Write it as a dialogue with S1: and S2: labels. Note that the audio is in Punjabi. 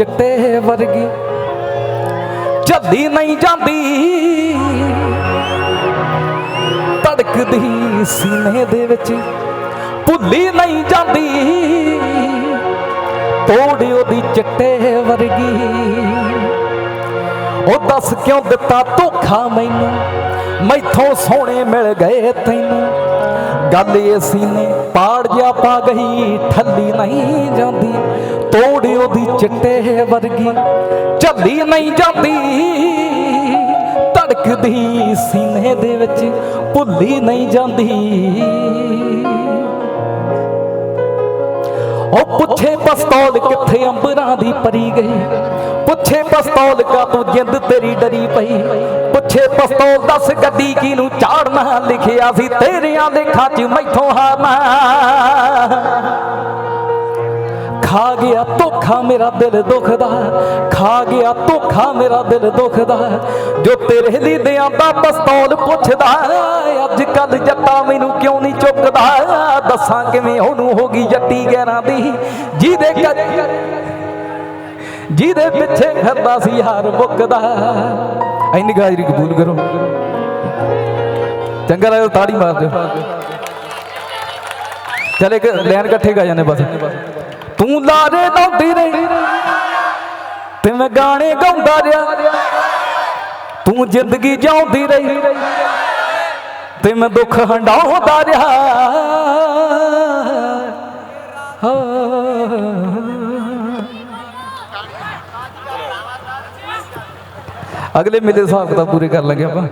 S1: ਚਿੱਟੇ ਵਰਗੀ ਝੱਲੀ ਨਹੀਂ ਜਾਂਦੀ। ਧੜਕਦੀ ਸੀਨੇ ਦੇ ਵਿੱਚ ਭੁੱਲੀ ਨਹੀਂ ਜਾਂਦੀ। ਤੋੜ ਉਹਦੀ ਚਿੱਟੇ ਵਰਗੀ। ਉਹ ਦੱਸ ਕਿਉਂ ਦਿੱਤਾ ਧੋਖਾ ਮੈਨੂੰ? ਮੈਥੋਂ ਸੋਹਣੇ ਮਿਲ ਗਏ ਤੈਨੂੰ। ਗੱਲ ਇਹ ਸੀਨੇ ਪਾੜ ਜਾ ਪਾ ਗਈ, ਠੱਲੀ ਨਹੀਂ ਜਾਂਦੀ, ਤੋੜ ਉਹਦੀ ਚਿੱਟੇ ਵਰਗੀ, ਝੱਲੀ ਨਹੀਂ ਜਾਂਦੀ, ਧੜਕਦੀ ਸੀਨੇ ਦੇ ਵਿੱਚ, ਭੁੱਲੀ ਨਹੀਂ ਜਾਂਦੀ। ਉਹ ਪੁੱਛੇ ਪਸਤੌਲ ਕਿੱਥੇ ਅੰਬਰਾਂ ਦੀ ਪਰੀ ਗਈ, ਪੁੱਛੇ ਪਸਤੌਲ ਕਾ ਤੂੰ ਜਿੰਦ ਤੇਰੀ ਡਰੀ ਪਈ ਪੁੱਛੇ ਪਸਤੌਲ ਦੱਸ ਗੱਡੀ ਕਿਨੂੰ ਚਾੜਨਾ ਲਿਖਿਆ ਸੀ, ਤੇਰਿਆਂ ਦੇ ਚ ਮੈਥੋਂ ਹਾਰਨਾ। ਖਾ ਗਿਆ ਧੋਖਾ ਮੇਰਾ ਦਿਲ ਦੁਖਦਾ, ਖਾ ਗਿਆ ਧੋਖਾ ਮੇਰਾ ਦਿਲ ਦੁਖਦਾ। ਜੋ ਤੇਰੇ ਲਈ ਦਿਆਂਦਾ ਪਸਤੌਲ ਪੁੱਛਦਾ ਅੱਜ ਕੱਲ ਜੱਟਾ ਮੈਨੂੰ ਕਿਉਂ ਨਹੀਂ ਚੁੱਕਦਾ? ਦੱਸਾਂ ਕਿਵੇਂ ਉਹਨੂੰ ਹੋ ਗਈ ਜੱਟੀ ਗੈਰਾਂ ਦੀ। ਜਿਹਦੇ ਜਿਹਦੇ ਪਿੱਛੇ ਫਿਰਦਾ ਸੀ ਯਾਰ ਮੁੱਕਦਾ। ਐਨੀ ਗਾਜਰੀ ਕਬੂਲ ਕਰੋ। ਚੰਗਾ ਲੱਗਦਾ ਤਾੜੀ ਮਾਰ ਦਿਓ। ਚਲੇ ਇੱਕ ਲੈਣ ਇਕੱਠੇ ਗਾ ਜਾਂਦੇ ਬਸ। ਤੂੰ ਲਾਰੇ ਲਾਉਂਦੀ ਰਹੀ ਤੇ ਮੈਂ ਗਾਣੇ ਗਾਉਂਦਾ ਰਿਹਾ। ਤੂੰ ਜ਼ਿੰਦਗੀ ਜਿਉਂਦੀ ਰਹੀ ਤੇ ਮੈਂ ਦੁੱਖ ਹੰਡਾਉਂਦਾ ਰਿਹਾ। ਅਗਲੇ ਮੇਲੇ ਹਿਸਾਬ ਕਿਤਾਬ ਪੂਰੇ ਕਰ ਲਾਂਗੇ ਆਪਾਂ।